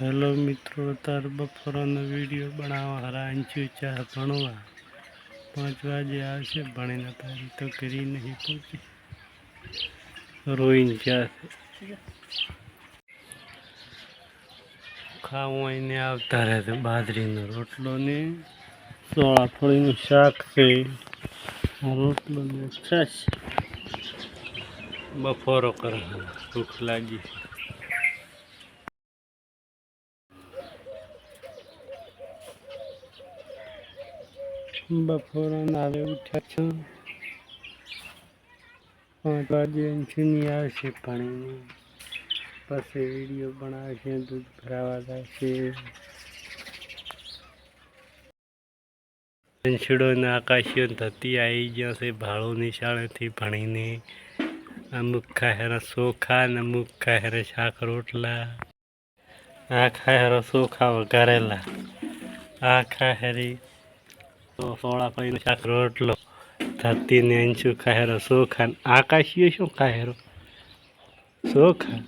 Hello મિત્રો, તાર બપોરનો વીડિયો બનાવવા હારા અંચું ચા ભણવા. પાંચ વાગે આવશે, ભણીને તારી તો કરી નહીં પૂછી રોઈને ચા ખાવું આવતા રહે બાજરીનો રોટલો ને સોળા શાક છે. રોટલો ને છાશ. બફોરો કરે ભૂખ લાગી. છે બપોરના નાવે ઉઠ્યા છો. પાંચ વાગે અંશુની આવશે પાણીને પછી વીડિયો બનાવશે, દૂધ ભરાવા જશે અંશુડો ને આકાશીઓ ધતી આવી ગયા છે, ભાળો નિશાળેથી ભણીને. અમુક ખાહેરા સોખા ને અમુક ખાહેરે શાક રોટલા. આ ખાહેરો સોખા વઘારેલા. આ ખાહેરી સોળા પૈનો શાક રોટલો ધતીને અંશુ ખાહેરો શું ખાન આકાશીઓ શું ખાહેરો ચોખા